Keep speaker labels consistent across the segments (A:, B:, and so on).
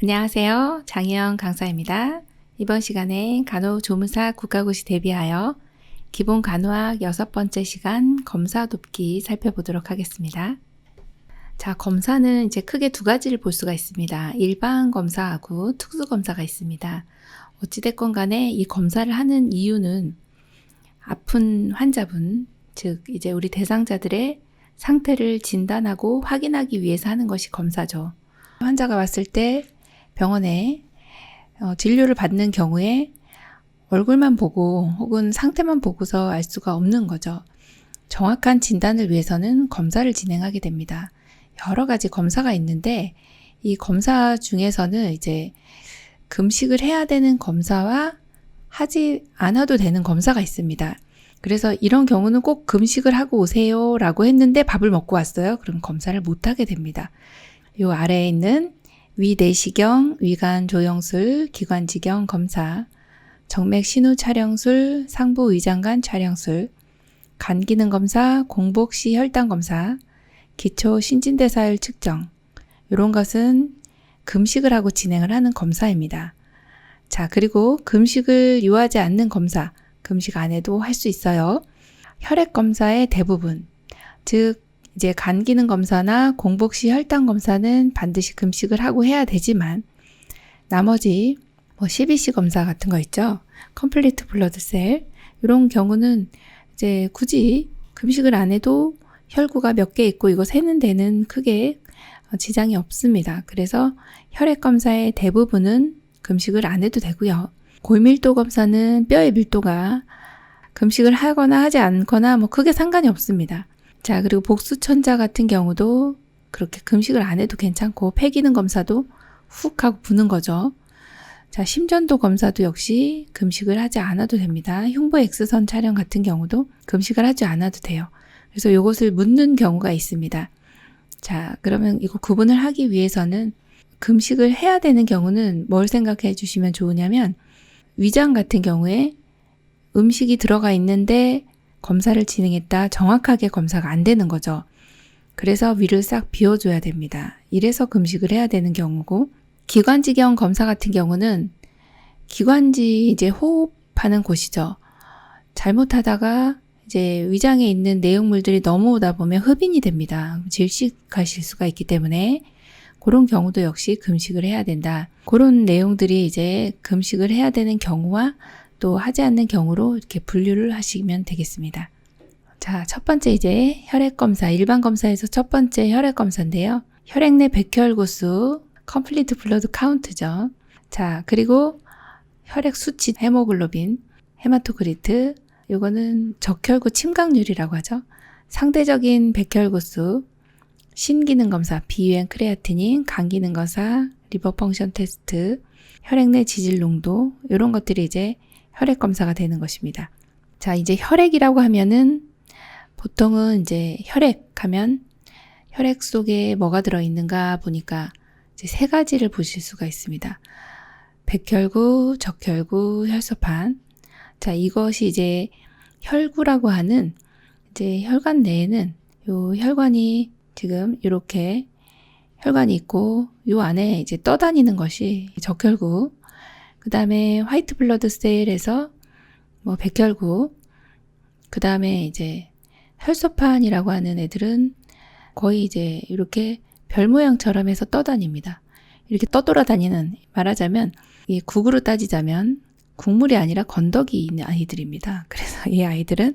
A: 안녕하세요. 장혜영 강사입니다. 이번 시간에 간호조무사 국가고시 대비하여 기본 간호학 여섯 번째 시간 검사 돕기 살펴보도록 하겠습니다. 자, 검사는 이제 크게 두 가지를 볼 수가 있습니다. 일반 검사하고 특수 검사가 있습니다. 어찌됐건 간에 이 검사를 하는 이유는 아픈 환자분, 즉, 이제 우리 대상자들의 상태를 진단하고 확인하기 위해서 하는 것이 검사죠. 환자가 왔을 때 병원에 어, 진료를 받는 경우에 얼굴만 보고 혹은 상태만 보고서 알 수가 없는 거죠. 정확한 진단을 위해서는 검사를 진행하게 됩니다. 여러 가지 검사가 있는데 이 검사 중에서는 이제 금식을 해야 되는 검사와 하지 않아도 되는 검사가 있습니다. 그래서 이런 경우는 꼭 금식을 하고 오세요 라고 했는데 밥을 먹고 왔어요. 그럼 검사를 못 하게 됩니다. 요 아래에 있는 위 내시경, 위관 조영술, 기관지경 검사, 정맥 신우 촬영술, 상부 위장관 촬영술, 간 기능 검사, 공복 시 혈당 검사, 기초 신진대사율 측정. 이런 것은 금식을 하고 진행을 하는 검사입니다. 자, 그리고 금식을 요하지 않는 검사, 금식 안 해도 할 수 있어요. 혈액 검사의 대부분, 즉 이제 간 기능 검사나 공복 시 혈당 검사는 반드시 금식을 하고 해야 되지만 나머지 뭐 CBC 검사 같은 거 있죠. 컴플리트 블러드 셀 이런 경우는 이제 굳이 금식을 안 해도 혈구가 몇 개 있고 이거 세는 데는 크게 지장이 없습니다. 그래서 혈액 검사의 대부분은 금식을 안 해도 되고요. 골밀도 검사는 뼈의 밀도가 금식을 하거나 하지 않거나 뭐 크게 상관이 없습니다. 자, 그리고 복수천자 같은 경우도 그렇게 금식을 안 해도 괜찮고 폐기능 검사도 훅 하고 부는 거죠. 자, 심전도 검사도 역시 금식을 하지 않아도 됩니다. 흉부 X선 촬영 같은 경우도 금식을 하지 않아도 돼요. 그래서 이것을 묻는 경우가 있습니다. 자, 그러면 이거 구분을 하기 위해서는 금식을 해야 되는 경우는 뭘 생각해 주시면 좋으냐면 위장 같은 경우에 음식이 들어가 있는데 검사를 진행했다 정확하게 검사가 안 되는 거죠. 그래서 위를 싹 비워줘야 됩니다. 이래서 금식을 해야 되는 경우고 기관지경 검사 같은 경우는 기관지 이제 호흡하는 곳이죠. 잘못하다가 이제 위장에 있는 내용물들이 넘어오다 보면 흡인이 됩니다. 질식하실 수가 있기 때문에 그런 경우도 역시 금식을 해야 된다. 그런 내용들이 이제 금식을 해야 되는 경우와 또 하지 않는 경우로 이렇게 분류를 하시면 되겠습니다. 자, 첫 번째 이제 혈액 검사, 일반 검사에서 첫 번째 혈액 검사인데요. 혈액 내 백혈구수, 컴플리트 블러드 카운트죠. 자, 그리고 혈액 수치, 헤모글로빈, 헤마토크리트, 요거는 적혈구 침강률이라고 하죠. 상대적인 백혈구수, 신기능 검사, 비유행 크레아티닌, 간기능 검사, 리버 펑션 테스트, 혈액 내 지질 농도, 이런 것들이 이제 혈액 검사가 되는 것입니다. 자, 이제 혈액이라고 하면은 보통은 이제 혈액 하면 혈액 속에 뭐가 들어있는가 보니까 이제 세 가지를 보실 수가 있습니다. 백혈구, 적혈구, 혈소판. 자, 이것이 이제 혈구라고 하는 이제 혈관 내에는 요 혈관이 지금 이렇게 혈관이 있고 요 안에 이제 떠다니는 것이 적혈구. 그 다음에 화이트 블러드 셀에서 뭐 백혈구. 그 다음에 이제 혈소판이라고 하는 애들은 거의 이제 이렇게 별 모양처럼 해서 떠다닙니다. 이렇게 떠돌아다니는 말하자면 이 국으로 따지자면 국물이 아니라 건더기 있는 아이들입니다. 그래서 이 아이들은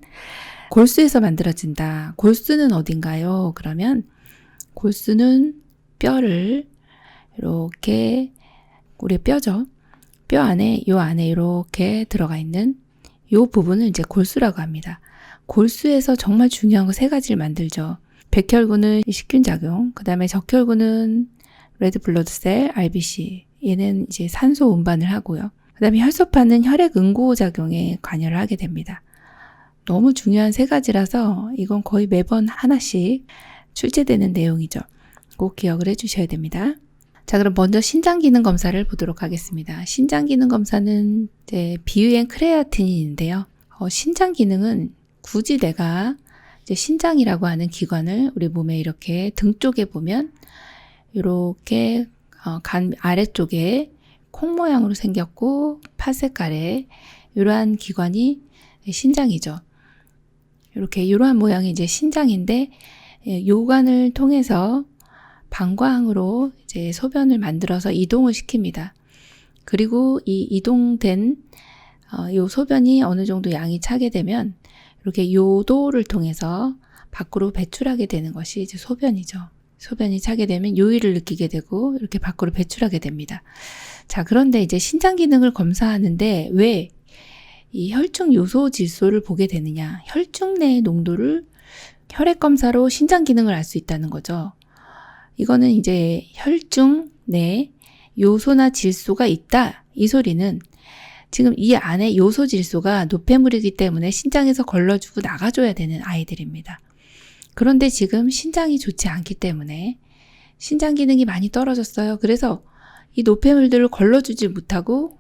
A: 골수에서 만들어진다. 골수는 어딘가요? 그러면 골수는 뼈를 이렇게 우리 뼈죠. 뼈 안에 요 안에 이렇게 들어가 있는 요 부분을 이제 골수라고 합니다. 골수에서 정말 중요한 거 세 가지를 만들죠. 백혈구는 식균 작용, 그 다음에 적혈구는 레드 블러드셀, RBC. 얘는 이제 산소 운반을 하고요. 그 다음에 혈소판은 혈액 응고 작용에 관여를 하게 됩니다. 너무 중요한 세 가지라서 이건 거의 매번 하나씩 출제되는 내용이죠. 꼭 기억을 해 주셔야 됩니다. 자, 그럼 먼저 신장 기능 검사를 보도록 하겠습니다. 신장 기능 검사는 이제 비유행 크레아틴인데요. 어, 신장 기능은 굳이 내가 이제 신장이라고 하는 기관을 우리 몸에 이렇게 등 쪽에 보면 이렇게 어, 간 아래쪽에 콩 모양으로 생겼고 파 색깔의 이러한 기관이 신장이죠. 이렇게 이러한 모양이 이제 신장인데 예, 요관을 통해서 방광으로 이제 소변을 만들어서 이동을 시킵니다. 그리고 이 이동된 어, 요 소변이 어느 정도 양이 차게 되면 이렇게 요도를 통해서 밖으로 배출하게 되는 것이 이제 소변이죠. 소변이 차게 되면 요일을 느끼게 되고 이렇게 밖으로 배출하게 됩니다. 자, 그런데 이제 신장 기능을 검사하는데 왜 이 혈중 요소 질소를 보게 되느냐? 혈중 내의 농도를 혈액 검사로 신장 기능을 알 수 있다는 거죠. 이거는 이제 혈중 내 요소나 질소가 있다. 이 소리는 지금 이 안에 요소 질소가 노폐물이기 때문에 신장에서 걸러주고 나가줘야 되는 아이들입니다. 그런데 지금 신장이 좋지 않기 때문에 신장 기능이 많이 떨어졌어요. 그래서 이 노폐물들을 걸러주지 못하고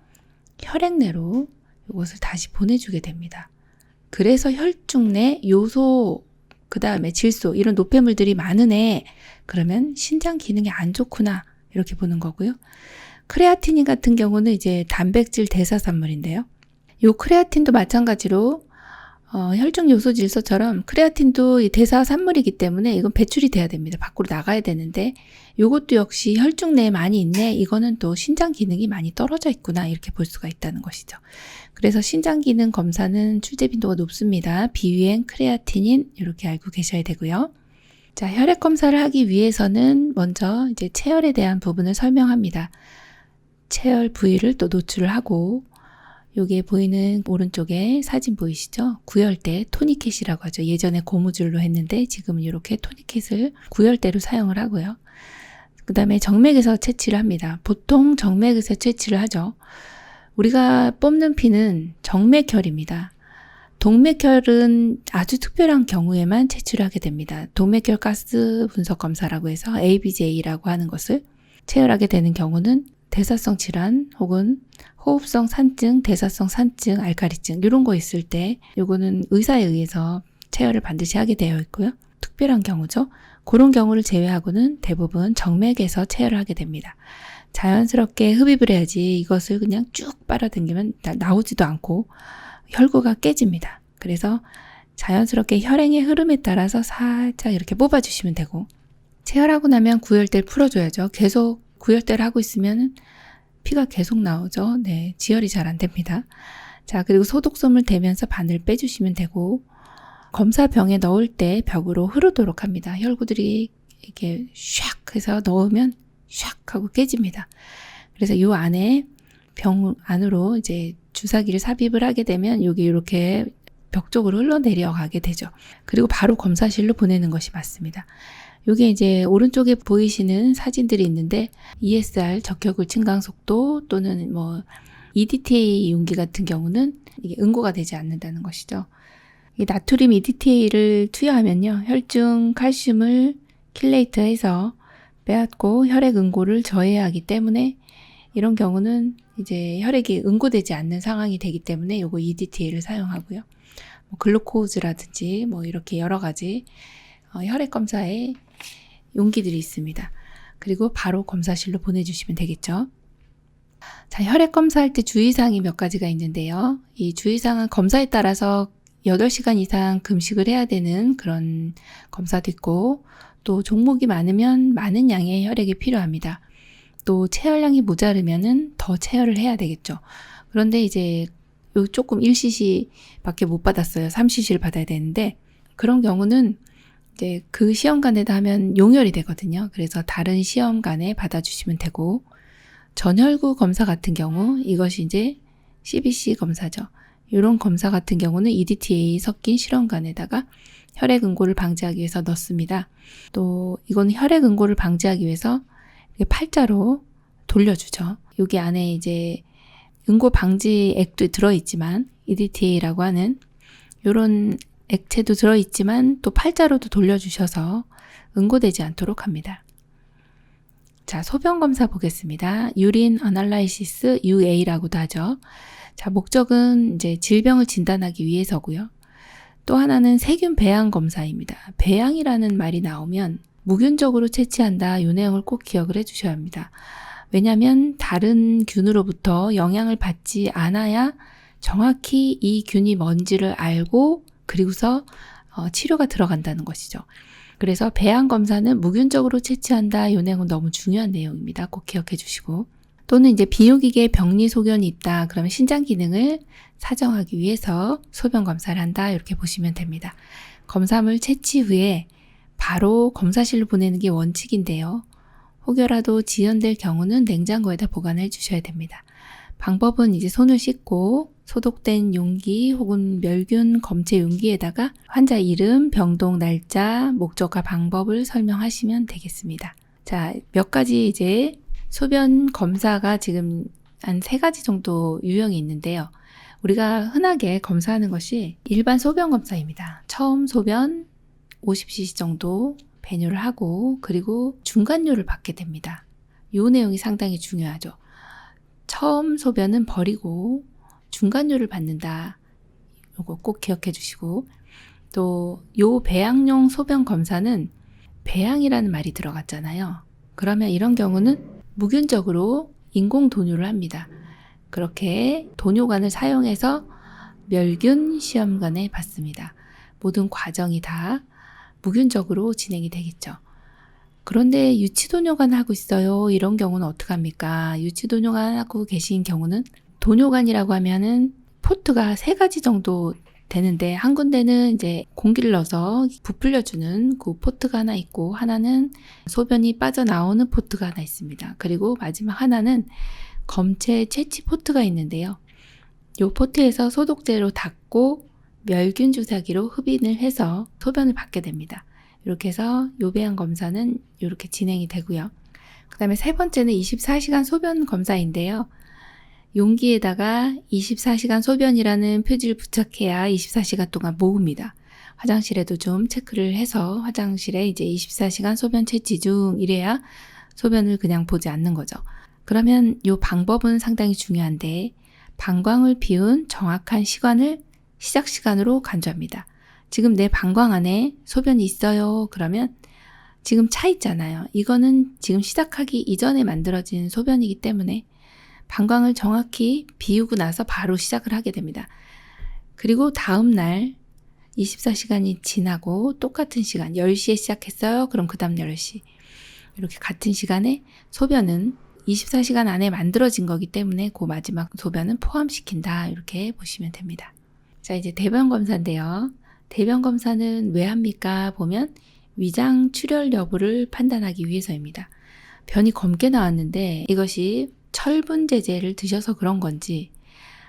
A: 혈액 내로 이것을 다시 보내주게 됩니다. 그래서 혈중 내 요소, 그 다음에 질소, 이런 노폐물들이 많으네. 그러면 신장 기능이 안 좋구나. 이렇게 보는 거고요. 크레아틴인 같은 경우는 이제 단백질 대사산물인데요. 요 크레아틴도 마찬가지로 어, 혈중 요소 질소처럼 크레아틴도 이 대사 산물이기 때문에 이건 배출이 돼야 됩니다. 밖으로 나가야 되는데 요것도 역시 혈중 내에 많이 있네. 이거는 또 신장 기능이 많이 떨어져 있구나. 이렇게 볼 수가 있다는 것이죠. 그래서 신장 기능 검사는 출제 빈도가 높습니다. 비유행 크레아틴인 이렇게 알고 계셔야 되고요. 자, 혈액 검사를 하기 위해서는 먼저 이제 체열에 대한 부분을 설명합니다. 체열 부위를 또 노출을 하고 여기에 보이는 오른쪽에 사진 보이시죠? 구열대 토니켓이라고 하죠. 예전에 고무줄로 했는데 지금은 이렇게 토니켓을 구열대로 사용을 하고요. 그 다음에 정맥에서 채취를 합니다. 보통 정맥에서 채취를 하죠. 우리가 뽑는 피는 정맥혈입니다. 동맥혈은 아주 특별한 경우에만 채취를 하게 됩니다. 동맥혈 가스 분석 검사라고 해서 ABJ라고 하는 것을 체열하게 되는 경우는 대사성 질환 혹은 호흡성 산증, 대사성 산증, 알카리증 이런 거 있을 때 요거는 의사에 의해서 체열을 반드시 하게 되어 있고요. 특별한 경우죠. 그런 경우를 제외하고는 대부분 정맥에서 체열을 하게 됩니다. 자연스럽게 흡입을 해야지 이것을 그냥 쭉 빨아당기면 나오지도 않고 혈구가 깨집니다. 그래서 자연스럽게 혈행의 흐름에 따라서 살짝 이렇게 뽑아주시면 되고 체열하고 나면 구열대를 풀어줘야죠. 계속 구열대를 하고 있으면 피가 계속 나오죠. 네, 지혈이 잘 안 됩니다. 자, 그리고 소독솜을 대면서 바늘 빼주시면 되고 검사병에 넣을 때 벽으로 흐르도록 합니다. 혈구들이 이렇게 샥 해서 넣으면 샥 하고 깨집니다. 그래서 이 안에 병 안으로 이제 주사기를 삽입을 하게 되면 여기 이렇게 벽 쪽으로 흘러내려가게 되죠. 그리고 바로 검사실로 보내는 것이 맞습니다. 요게 이제 오른쪽에 보이시는 사진들이 있는데 ESR 적혈구 증강 속도 또는 뭐 EDTA 용기 같은 경우는 이게 응고가 되지 않는다는 것이죠. 이 나트륨 EDTA를 투여하면요. 혈중 칼슘을 킬레이트해서 빼앗고 혈액 응고를 저해야 하기 때문에 이런 경우는 이제 혈액이 응고되지 않는 상황이 되기 때문에 요거 EDTA를 사용하고요. 뭐 글루코즈라든지 뭐 이렇게 여러 가지 어, 혈액 검사에 용기들이 있습니다. 그리고 바로 검사실로 보내주시면 되겠죠. 자, 혈액 검사할 때 주의사항이 몇 가지가 있는데요. 이 주의사항은 검사에 따라서 8시간 이상 금식을 해야 되는 그런 검사도 있고, 또 종목이 많으면 많은 양의 혈액이 필요합니다. 또 체열량이 모자르면은 더 체열을 해야 되겠죠. 그런데 이제 요 조금 1cc 밖에 못 받았어요. 3cc를 받아야 되는데, 그런 경우는 이제 그 시험관에다 하면 용혈이 되거든요. 그래서 다른 시험관에 받아주시면 되고, 전혈구 검사 같은 경우, 이것이 이제 CBC 검사죠. 이런 검사 같은 경우는 EDTA 섞인 실험관에다가 혈액 응고를 방지하기 위해서 넣습니다. 또 이건 혈액 응고를 방지하기 위해서 팔자로 돌려주죠. 여기 안에 이제 응고 방지 액도 들어있지만 EDTA라고 하는 이런 액체도 들어있지만 또 팔자로도 돌려주셔서 응고되지 않도록 합니다. 자, 소변 검사 보겠습니다. 유린 어널라이시스 UA라고도 하죠. 자, 목적은 이제 질병을 진단하기 위해서고요. 또 하나는 세균 배양 검사입니다. 배양이라는 말이 나오면 무균적으로 채취한다. 이 내용을 꼭 기억을 해 주셔야 합니다. 왜냐하면 다른 균으로부터 영향을 받지 않아야 정확히 이 균이 뭔지를 알고 그리고서 어, 치료가 들어간다는 것이죠. 그래서 배양 검사는 무균적으로 채취한다. 이 내용은 너무 중요한 내용입니다. 꼭 기억해 주시고. 또는 이제 비뇨기계 병리 소견이 있다. 그러면 신장 기능을 사정하기 위해서 소변 검사를 한다. 이렇게 보시면 됩니다. 검사물 채취 후에 바로 검사실로 보내는 게 원칙인데요. 혹여라도 지연될 경우는 냉장고에다 보관해 주셔야 됩니다. 방법은 이제 손을 씻고 소독된 용기 혹은 멸균 검체 용기에다가 환자 이름, 병동 날짜, 목적과 방법을 설명하시면 되겠습니다. 자, 몇 가지 이제 소변 검사가 지금 한 세 가지 정도 유형이 있는데요. 우리가 흔하게 검사하는 것이 일반 소변 검사입니다. 처음 소변 50cc 정도 배뇨를 하고 그리고 중간뇨를 받게 됩니다. 이 내용이 상당히 중요하죠. 처음 소변은 버리고 중간뇨를 받는다. 요거 꼭 기억해 주시고 또 요 배양용 소변 검사는 배양이라는 말이 들어갔잖아요. 그러면 이런 경우는 무균적으로 인공 도뇨를 합니다. 그렇게 도뇨관을 사용해서 멸균 시험관에 받습니다. 모든 과정이 다 무균적으로 진행이 되겠죠. 그런데 유치도뇨관 하고 있어요. 이런 경우는 어떡합니까? 유치도뇨관 하고 계신 경우는 도뇨관이라고 하면은 포트가 세 가지 정도 되는데 한 군데는 이제 공기를 넣어서 부풀려주는 그 포트가 하나 있고 하나는 소변이 빠져나오는 포트가 하나 있습니다. 그리고 마지막 하나는 검체 채취 포트가 있는데요. 이 포트에서 소독제로 닦고 멸균 주사기로 흡인을 해서 소변을 받게 됩니다. 이렇게 해서 요배양 검사는 이렇게 진행이 되고요. 그 다음에 세 번째는 24시간 소변 검사인데요. 용기에다가 24시간 소변이라는 표지를 부착해야 24시간 동안 모읍니다. 화장실에도 좀 체크를 해서 화장실에 이제 24시간 소변 채취 중 이래야 소변을 그냥 보지 않는 거죠. 그러면 요 방법은 상당히 중요한데 방광을 비운 정확한 시간을 시작 시간으로 간주합니다. 지금 내 방광 안에 소변이 있어요. 그러면 지금 차 있잖아요. 이거는 지금 시작하기 이전에 만들어진 소변이기 때문에 방광을 정확히 비우고 나서 바로 시작을 하게 됩니다. 그리고 다음 날 24시간이 지나고 똑같은 시간 10시에 시작했어요. 그럼 그 다음 10시 이렇게 같은 시간에 소변은 24시간 안에 만들어진 거기 때문에 그 마지막 소변은 포함시킨다. 이렇게 보시면 됩니다. 자, 이제 대변 검사인데요. 대변 검사는 왜 합니까? 보면 위장 출혈 여부를 판단하기 위해서입니다. 변이 검게 나왔는데 이것이 철분 제제를 드셔서 그런 건지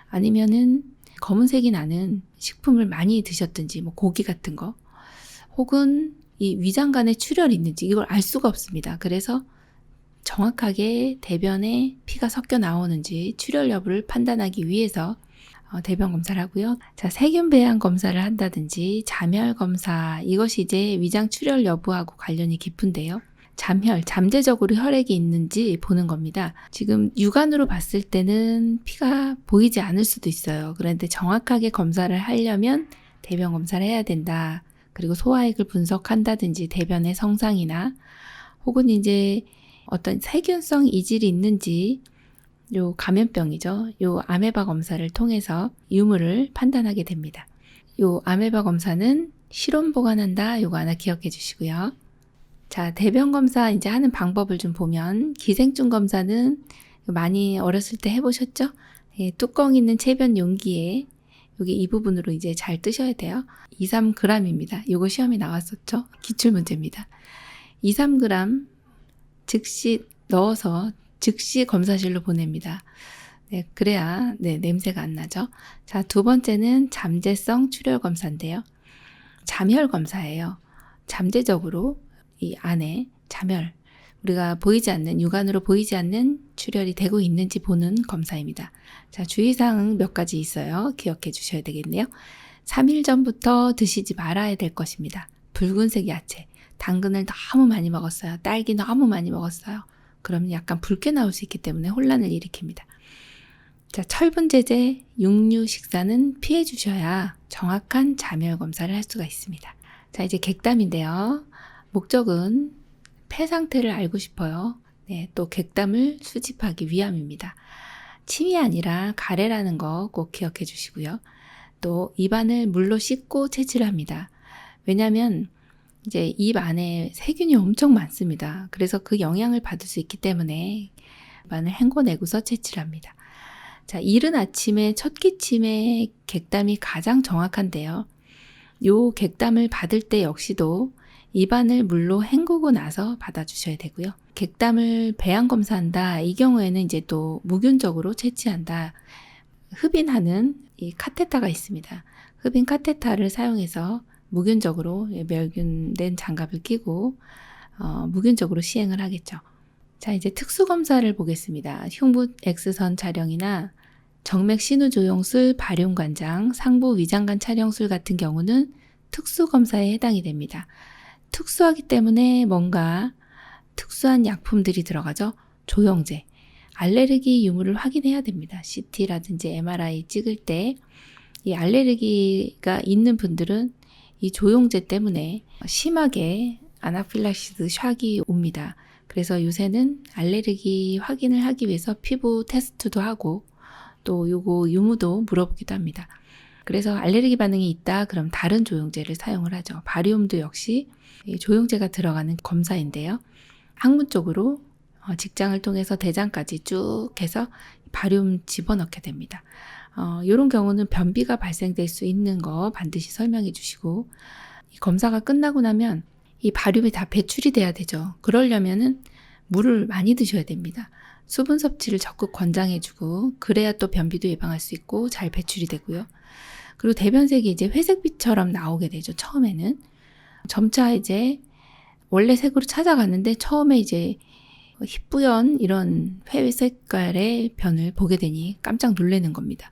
A: 아니면은 검은색이 나는 식품을 많이 드셨든지 뭐 고기 같은 거 혹은 이 위장간에 출혈이 있는지 이걸 알 수가 없습니다. 그래서 정확하게 대변에 피가 섞여 나오는지 출혈 여부를 판단하기 위해서 어, 대변 검사를 하고요. 자, 세균 배양 검사를 한다든지 잠열 검사 이것이 이제 위장 출혈 여부하고 관련이 깊은데요. 잠혈, 잠재적으로 혈액이 있는지 보는 겁니다. 지금 육안으로 봤을 때는 피가 보이지 않을 수도 있어요. 그런데 정확하게 검사를 하려면 대변 검사를 해야 된다. 그리고 소화액을 분석한다든지 대변의 성상이나 혹은 이제 어떤 세균성 이질이 있는지 요 감염병이죠. 요 아메바 검사를 통해서 유무를 판단하게 됩니다. 요 아메바 검사는 실온 보관한다. 요거 하나 기억해 주시고요. 자, 대변 검사 이제 하는 방법을 좀 보면 기생충 검사는 많이 어렸을 때 해보셨죠? 예, 뚜껑 있는 체변 용기에 여기 이 부분으로 이제 잘 뜨셔야 돼요. 2, 3g입니다. 요거 시험에 나왔었죠? 기출 문제입니다. 2, 3g 즉시 넣어서 즉시 검사실로 보냅니다. 네, 그래야 네, 냄새가 안 나죠. 자, 두 번째는 잠재성 출혈 검사인데요. 잠혈 검사예요. 잠재적으로 이 안에 잠혈, 우리가 보이지 않는, 육안으로 보이지 않는 출혈이 되고 있는지 보는 검사입니다. 자, 주의사항 몇 가지 있어요. 기억해 주셔야 되겠네요. 3일 전부터 드시지 말아야 될 것입니다. 붉은색 야채, 당근을 너무 많이 먹었어요. 딸기 너무 많이 먹었어요. 그러면 약간 붉게 나올 수 있기 때문에 혼란을 일으킵니다. 자, 철분 제제, 육류 식사는 피해 주셔야 정확한 잠열 검사를 할 수가 있습니다. 자, 이제 객담인데요. 목적은 폐 상태를 알고 싶어요. 네, 또 객담을 수집하기 위함입니다. 침이 아니라 가래라는 거 꼭 기억해 주시고요. 또 입안을 물로 씻고 채취를 합니다. 왜냐하면 이제 입 안에 세균이 엄청 많습니다. 그래서 그 영향을 받을 수 있기 때문에 입안을 헹궈내고서 채취를 합니다. 자, 이른 아침에 첫 기침의 객담이 가장 정확한데요. 요 객담을 받을 때 역시도 입안을 물로 헹구고 나서 받아주셔야 되고요. 객담을 배양 검사한다. 이 경우에는 이제 또 무균적으로 채취한다. 흡인하는 이 카테타가 있습니다. 흡인 카테타를 사용해서 무균적으로 멸균된 장갑을 끼고 어, 무균적으로 시행을 하겠죠. 자, 이제 특수 검사를 보겠습니다. 흉부 X선 촬영이나 정맥 신우 조영술 발용 관장, 상부 위장관 촬영술 같은 경우는 특수 검사에 해당이 됩니다. 특수하기 때문에 뭔가 특수한 약품들이 들어가죠. 조영제, 알레르기 유무를 확인해야 됩니다. CT라든지 MRI 찍을 때 이 알레르기가 있는 분들은 이 조영제 때문에 심하게 아나필락시스 샥이 옵니다. 그래서 요새는 알레르기 확인을 하기 위해서 피부 테스트도 하고 또 요거 유무도 물어보기도 합니다. 그래서 알레르기 반응이 있다 그럼 다른 조영제를 사용을 하죠. 바리움도 역시 조영제가 들어가는 검사인데요. 학문 쪽으로 어, 직장을 통해서 대장까지 쭉 해서 바리움 집어넣게 됩니다. 어, 이런 경우는 변비가 발생될 수 있는 거 반드시 설명해 주시고 이 검사가 끝나고 나면 이 바륨이 다 배출이 돼야 되죠. 그러려면은 물을 많이 드셔야 됩니다. 수분 섭취를 적극 권장해주고 그래야 또 변비도 예방할 수 있고 잘 배출이 되고요. 그리고 대변색이 이제 회색빛처럼 나오게 되죠. 처음에는 점차 이제 원래 색으로 찾아갔는데 처음에 이제 희뿌연 이런 회색 색깔의 변을 보게 되니 깜짝 놀라는 겁니다.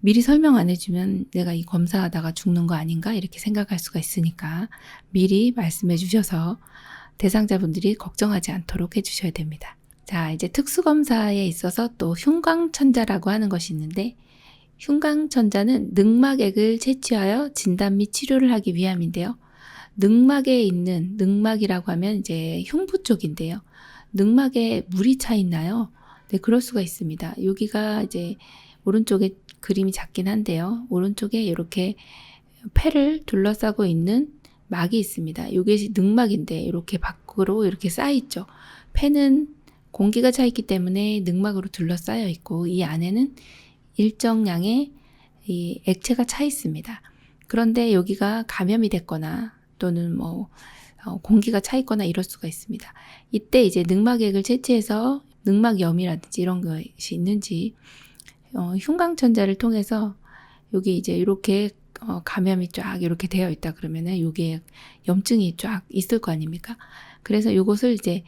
A: 미리 설명 안 해주면 내가 이 검사하다가 죽는 거 아닌가 이렇게 생각할 수가 있으니까 미리 말씀해 주셔서 대상자분들이 걱정하지 않도록 해주셔야 됩니다. 자, 이제 특수검사에 있어서 또 흉광천자라고 하는 것이 있는데 흉광천자는 늑막액을 채취하여 진단 및 치료를 하기 위함인데요. 늑막에 있는 늑막이라고 하면 이제 흉부 쪽인데요. 늑막에 물이 차 있나요? 네, 그럴 수가 있습니다. 여기가 이제 오른쪽에 그림이 작긴 한데요. 오른쪽에 이렇게 폐를 둘러싸고 있는 막이 있습니다. 이게 늑막인데 이렇게 밖으로 이렇게 쌓여 있죠. 폐는 공기가 차 있기 때문에 늑막으로 둘러싸여 있고 이 안에는 일정량의 이 액체가 차 있습니다. 그런데 여기가 감염이 됐거나 또는 뭐 어, 공기가 차 있거나 이럴 수가 있습니다. 이때 이제 늑막액을 채취해서 늑막염이라든지 이런 것이 있는지 어, 흉광천자를 통해서 여기 이제 이렇게 어, 감염이 쫙 이렇게 되어 있다 그러면은 여기에 염증이 쫙 있을 거 아닙니까? 그래서 이것을 이제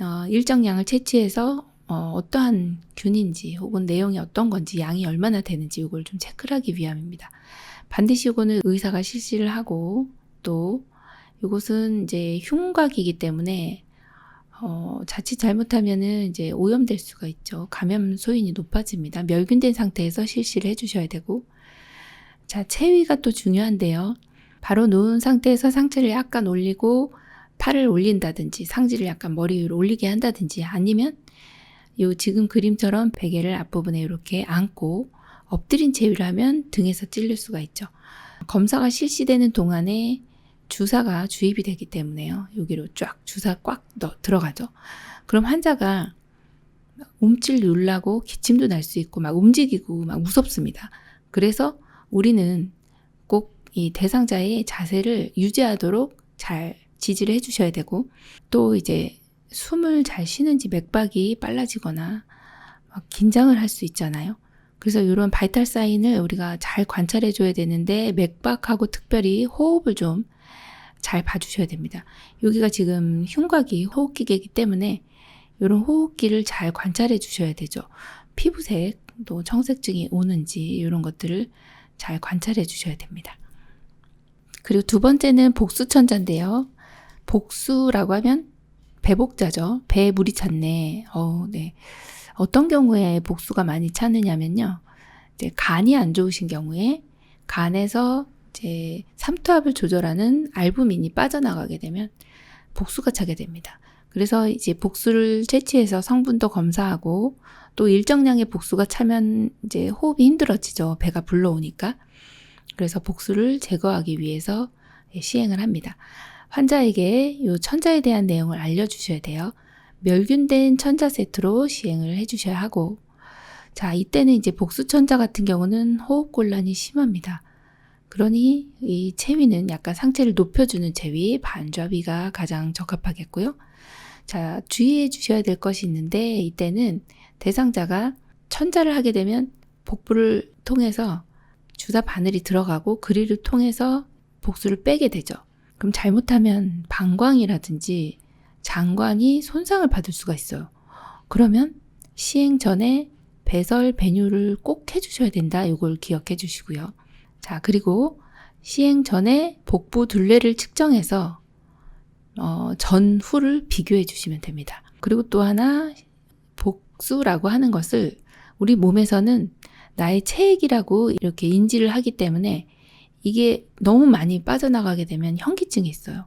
A: 어, 일정량을 채취해서 어, 어떠한 균인지 혹은 내용이 어떤 건지 양이 얼마나 되는지 이걸 좀 체크를 하기 위함입니다. 반드시 이거는 의사가 실시를 하고 또 이것은 이제 흉곽이기 때문에 어, 자칫 잘못하면은 이제 오염될 수가 있죠. 감염 소인이 높아집니다. 멸균된 상태에서 실시를 해주셔야 되고. 자, 체위가 또 중요한데요. 바로 누운 상태에서 상체를 약간 올리고 팔을 올린다든지 상지를 약간 머리 위로 올리게 한다든지 아니면 요 지금 그림처럼 베개를 앞부분에 이렇게 안고 엎드린 체위를 하면 등에서 찔릴 수가 있죠. 검사가 실시되는 동안에 주사가 주입이 되기 때문에요. 여기로 쫙 주사 꽉 넣, 들어가죠. 그럼 환자가 움찔 놀라고 기침도 날 수 있고 막 움직이고 막 무섭습니다. 그래서 우리는 꼭 이 대상자의 자세를 유지하도록 잘 지지를 해주셔야 되고 또 이제 숨을 잘 쉬는지 맥박이 빨라지거나 긴장을 할 수 있잖아요. 그래서 이런 바이탈 사인을 우리가 잘 관찰해 줘야 되는데 맥박하고 특별히 호흡을 좀 잘 봐주셔야 됩니다. 여기가 지금 흉곽이 호흡기계이기 때문에 이런 호흡기를 잘 관찰해 주셔야 되죠. 피부색, 또 청색증이 오는지 이런 것들을 잘 관찰해 주셔야 됩니다. 그리고 두 번째는 복수천자인데요. 복수라고 하면 배복자죠. 배에 물이 찼네. 어, 네. 어떤 경우에 복수가 많이 차느냐면요. 이제 간이 안 좋으신 경우에 간에서 이제 삼투압을 조절하는 알부민이 빠져나가게 되면 복수가 차게 됩니다. 그래서 이제 복수를 채취해서 성분도 검사하고 또 일정량의 복수가 차면 이제 호흡이 힘들어지죠. 배가 불러오니까. 그래서 복수를 제거하기 위해서 예, 시행을 합니다. 환자에게 이 천자에 대한 내용을 알려주셔야 돼요. 멸균된 천자 세트로 시행을 해주셔야 하고, 자, 이때는 이제 복수 천자 같은 경우는 호흡곤란이 심합니다. 그러니 이 체위는 약간 상체를 높여주는 체위, 반좌비가 가장 적합하겠고요. 자, 주의해 주셔야 될 것이 있는데 이때는 대상자가 천자를 하게 되면 복부를 통해서 주사 바늘이 들어가고 그리를 통해서 복수를 빼게 되죠. 그럼 잘못하면 방광이라든지 장관이 손상을 받을 수가 있어요. 그러면 시행 전에 배설 배뇨를 꼭 해주셔야 된다. 이걸 기억해 주시고요. 자, 그리고 시행 전에 복부 둘레를 측정해서 어, 전후를 비교해 주시면 됩니다. 그리고 또 하나 복수라고 하는 것을 우리 몸에서는 나의 체액이라고 이렇게 인지를 하기 때문에 이게 너무 많이 빠져나가게 되면 현기증이 있어요.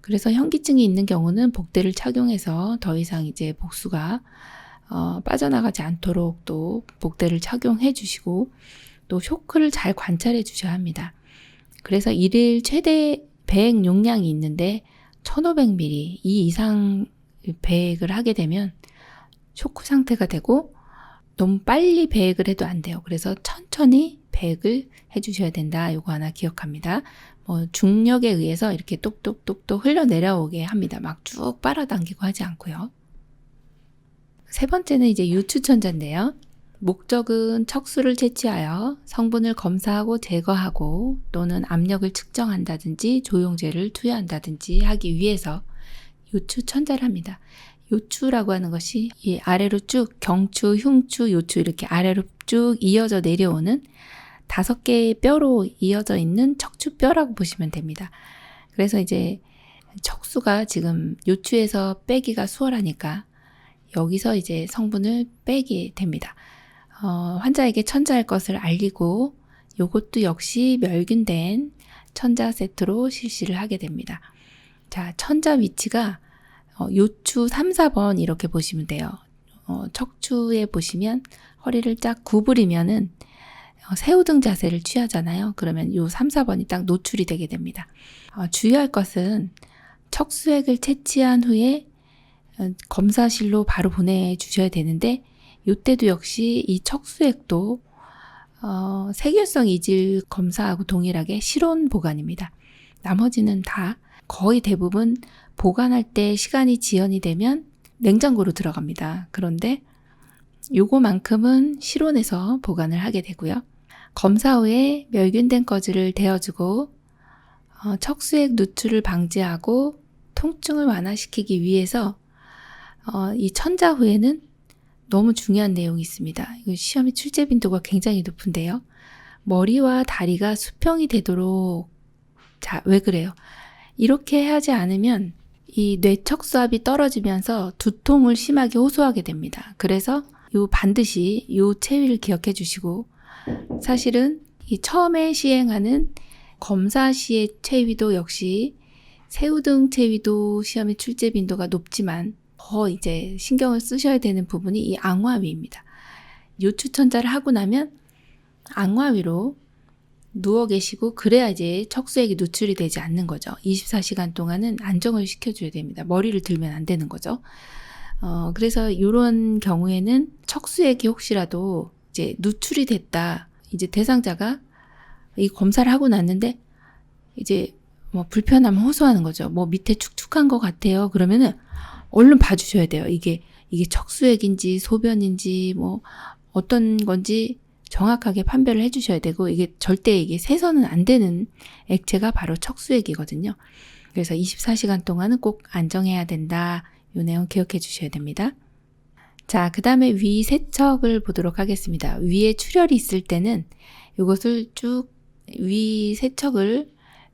A: 그래서 현기증이 있는 경우는 복대를 착용해서 더 이상 이제 복수가 어, 빠져나가지 않도록 또 복대를 착용해 주시고 또 쇼크를 잘 관찰해 주셔야 합니다. 그래서 일일 최대 배액 용량이 있는데 1500ml 이 이상 배액을 하게 되면 쇼크 상태가 되고 너무 빨리 배액을 해도 안 돼요. 그래서 천천히 배액을 해주셔야 된다. 요거 하나 기억합니다. 뭐 중력에 의해서 이렇게 똑똑똑똑 흘러내려오게 합니다. 막 쭉 빨아당기고 하지 않고요. 세 번째는 이제 유추천자인데요. 목적은 척수를 채취하여 성분을 검사하고 제거하고 또는 압력을 측정한다든지 조용제를 투여한다든지 하기 위해서 요추천자를 합니다. 요추라고 하는 것이 이 아래로 쭉 경추, 흉추, 요추 이렇게 아래로 쭉 이어져 내려오는 다섯 개의 뼈로 이어져 있는 척추뼈라고 보시면 됩니다. 그래서 이제 척수가 지금 요추에서 빼기가 수월하니까 여기서 이제 성분을 빼게 됩니다. 어, 환자에게 천자할 것을 알리고 요것도 역시 멸균된 천자 세트로 실시를 하게 됩니다. 자, 천자 위치가 어, 요추 3, 4번 이렇게 보시면 돼요. 어, 척추에 보시면 허리를 쫙 구부리면은 어, 새우등 자세를 취하잖아요. 그러면 요 3, 4번이 딱 노출이 되게 됩니다. 어, 주의할 것은 척수액을 채취한 후에 어, 검사실로 바로 보내주셔야 되는데 이때도 역시 이 척수액도 어, 세균성 이질 검사하고 동일하게 실온 보관입니다. 나머지는 다 거의 대부분 보관할 때 시간이 지연이 되면 냉장고로 들어갑니다. 그런데 요거만큼은 실온에서 보관을 하게 되고요. 검사 후에 멸균된 거즈를 데워주고 어, 척수액 누출을 방지하고 통증을 완화시키기 위해서 어, 이 천자 후에는 너무 중요한 내용이 있습니다. 시험의 출제 빈도가 굉장히 높은데요. 머리와 다리가 수평이 되도록 자, 왜 그래요? 이렇게 하지 않으면 이 뇌척수압이 떨어지면서 두통을 심하게 호소하게 됩니다. 그래서 요 반드시 요 체위를 기억해 주시고 사실은 이 처음에 시행하는 검사 시의 체위도 역시 새우등 체위도 시험의 출제 빈도가 높지만 더 이제 신경을 쓰셔야 되는 부분이 이 앙화위입니다. 요추천자를 하고 나면 앙화위로 누워 계시고 그래야 이제 척수액이 노출이 되지 않는 거죠. 24시간 동안은 안정을 시켜줘야 됩니다. 머리를 들면 안 되는 거죠. 어, 그래서 이런 경우에는 척수액이 혹시라도 이제 누출이 됐다. 이제 대상자가 이 검사를 하고 났는데 이제 뭐 불편함 호소하는 거죠. 뭐 밑에 축축한 것 같아요. 그러면은 얼른 봐주셔야 돼요. 이게 이게 척수액인지 소변인지 뭐 어떤 건지 정확하게 판별을 해주셔야 되고 이게 절대 이게 세서는 안 되는 액체가 바로 척수액이거든요. 그래서 24시간 동안은 꼭 안정해야 된다. 이 내용 기억해 주셔야 됩니다. 자, 그 다음에 위 세척을 보도록 하겠습니다. 위에 출혈이 있을 때는 이것을 쭉 위 세척을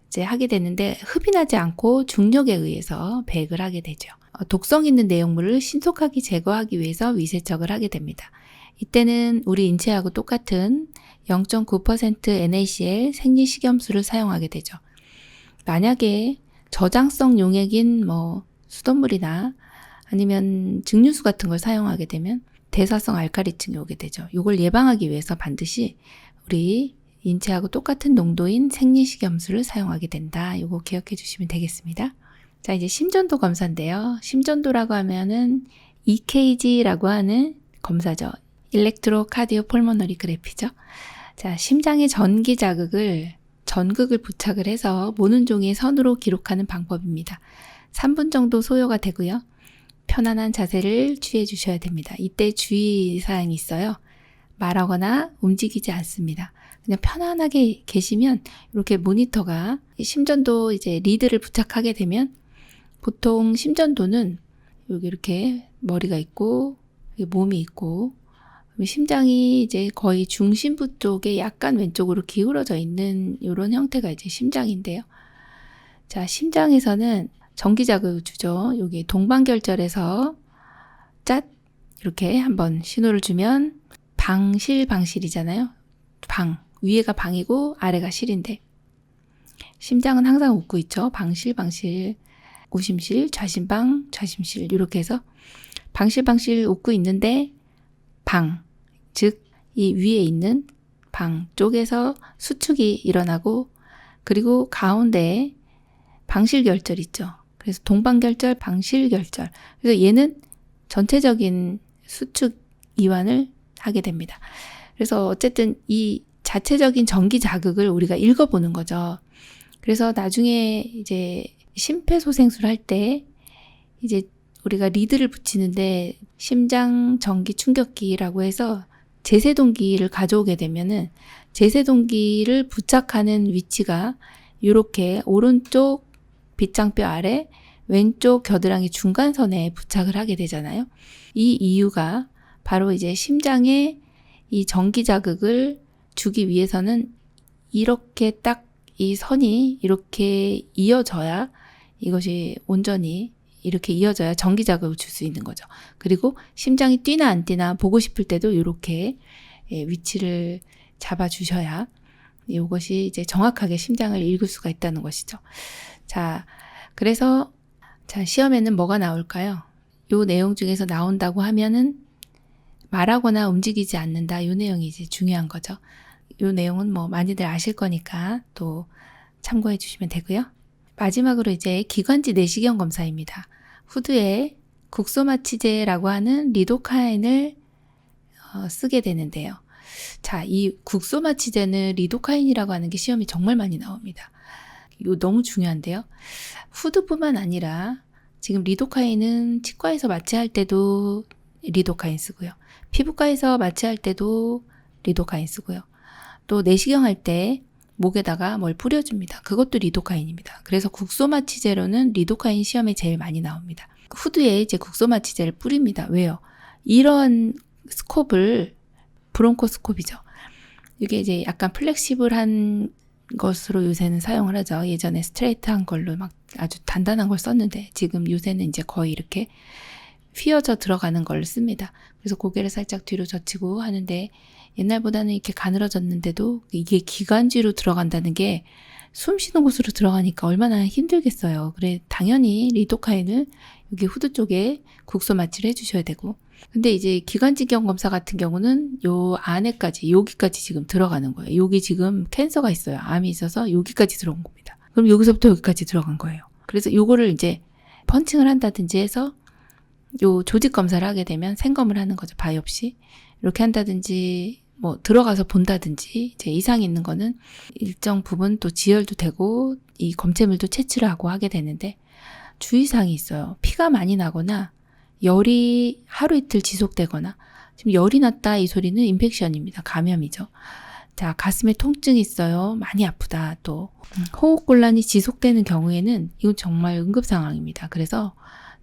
A: 이제 하게 되는데 흡인하지 않고 중력에 의해서 배액을 하게 되죠. 어, 독성 있는 내용물을 신속하게 제거하기 위해서 위세척을 하게 됩니다. 이때는 우리 인체하고 똑같은 0.9% NaCl 생리식염수를 사용하게 되죠. 만약에 저장성 용액인 뭐 수돗물이나 아니면 증류수 같은 걸 사용하게 되면 대사성 알칼리증이 오게 되죠. 이걸 예방하기 위해서 반드시 우리 인체하고 똑같은 농도인 생리식염수를 사용하게 된다. 이거 기억해 주시면 되겠습니다. 자, 이제 심전도 검사인데요. 심전도라고 하면은 EKG라고 하는 검사죠. 일렉트로카디오 폴모너리 그래피죠. 자, 심장의 전기 자극을 전극을 부착을 해서 모는 종이의 선으로 기록하는 방법입니다. 3분 정도 소요가 되고요. 편안한 자세를 취해 주셔야 됩니다. 이때 주의사항이 있어요. 말하거나 움직이지 않습니다. 그냥 편안하게 계시면 이렇게 모니터가 심전도 이제 리드를 부착하게 되면 보통 심전도는 여기 이렇게 머리가 있고 몸이 있고 심장이 이제 거의 중심부 쪽에 약간 왼쪽으로 기울어져 있는 이런 형태가 이제 심장인데요. 자, 심장에서는 전기 자극을 주죠. 여기 동방결절에서 짠 이렇게 한번 신호를 주면 방실 방실이잖아요. 방 위에가 방이고 아래가 실인데 심장은 항상 웃고 있죠. 방실 방실 우심실 좌심방 좌심실 이렇게 해서 방실 방실 웃고 있는데 방 즉 이 위에 있는 방 쪽에서 수축이 일어나고 그리고 가운데에 방실결절 있죠. 그래서 동방결절, 방실결절. 그래서 얘는 전체적인 수축 이완을 하게 됩니다. 그래서 어쨌든 이 자체적인 전기 자극을 우리가 읽어보는 거죠. 그래서 나중에 이제 심폐소생술 할 때 이제 우리가 리드를 붙이는데 심장 전기 충격기라고 해서 제세동기를 가져오게 되면은 제세동기를 부착하는 위치가 이렇게 오른쪽 빗장뼈 아래 왼쪽 겨드랑이 중간선에 부착을 하게 되잖아요. 이 이유가 바로 이제 심장에 이 전기 자극을 주기 위해서는 이렇게 딱 이 선이 이렇게 이어져야 이것이 온전히 이렇게 이어져야 전기 자극을 줄 수 있는 거죠. 그리고 심장이 뛰나 안 뛰나 보고 싶을 때도 이렇게 예, 위치를 잡아 주셔야 이것이 이제 정확하게 심장을 읽을 수가 있다는 것이죠. 자, 그래서 자, 시험에는 뭐가 나올까요? 요 내용 중에서 나온다고 하면은 말하거나 움직이지 않는다. 요 내용이 이제 중요한 거죠. 요 내용은 뭐 많이들 아실 거니까 또 참고해 주시면 되고요. 마지막으로 이제 기관지 내시경 검사입니다. 후드에 국소마취제라고 하는 리도카인을 어, 쓰게 되는데요. 자, 이 국소마취제는 리도카인이라고 하는 게 시험이 정말 많이 나옵니다. 이거 너무 중요한데요. 후드뿐만 아니라 지금 리도카인은 치과에서 마취할 때도 리도카인 쓰고요. 피부과에서 마취할 때도 리도카인 쓰고요. 또 내시경 할 때 목에다가 뭘 뿌려줍니다. 그것도 리도카인입니다. 그래서 국소마취제로는 리도카인 시험에 제일 많이 나옵니다. 후드에 이제 국소마취제를 뿌립니다. 왜요? 이런 스콥을 브론코스콥이죠. 이게 이제 약간 플렉시블한 것으로 요새는 사용을 하죠. 예전에 스트레이트한 걸로 막 아주 단단한 걸 썼는데 지금 요새는 이제 거의 이렇게 휘어져 들어가는 걸 씁니다. 그래서 고개를 살짝 뒤로 젖히고 하는데 옛날보다는 이렇게 가늘어졌는데도 이게 기관지로 들어간다는 게 숨 쉬는 곳으로 들어가니까 얼마나 힘들겠어요. 그래 당연히 리도카인을 여기 후드 쪽에 국소 마취를 해주셔야 되고 근데 이제 기관지경 검사 같은 경우는 요 안에까지 여기까지 지금 들어가는 거예요. 여기 지금 캔서가 있어요. 암이 있어서 여기까지 들어온 겁니다. 그럼 여기서부터 여기까지 들어간 거예요. 그래서 요거를 이제 펀칭을 한다든지 해서 요 조직 검사를 하게 되면 생검을 하는 거죠. 바이옵시. 이렇게 한다든지 뭐 들어가서 본다든지 이제 이상이 있는 거는 일정 부분 또 지혈도 되고 이 검체물도 채취를 하고 하게 되는데 주의사항이 있어요. 피가 많이 나거나 열이 하루 이틀 지속되거나 지금 열이 났다 이 소리는 인펙션입니다. 감염이죠. 자, 가슴에 통증이 있어요. 많이 아프다. 또 호흡 곤란이 지속되는 경우에는 이건 정말 응급 상황입니다. 그래서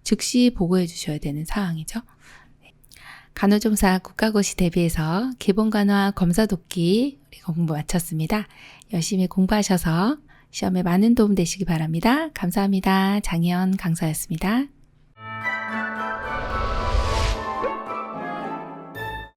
A: 즉시 보고해 주셔야 되는 사항이죠. 간호종사 국가고시 대비해서 기본간화 검사 돕기 우리 공부 마쳤습니다. 열심히 공부하셔서 시험에 많은 도움 되시기 바랍니다. 감사합니다. 장혜연 강사였습니다.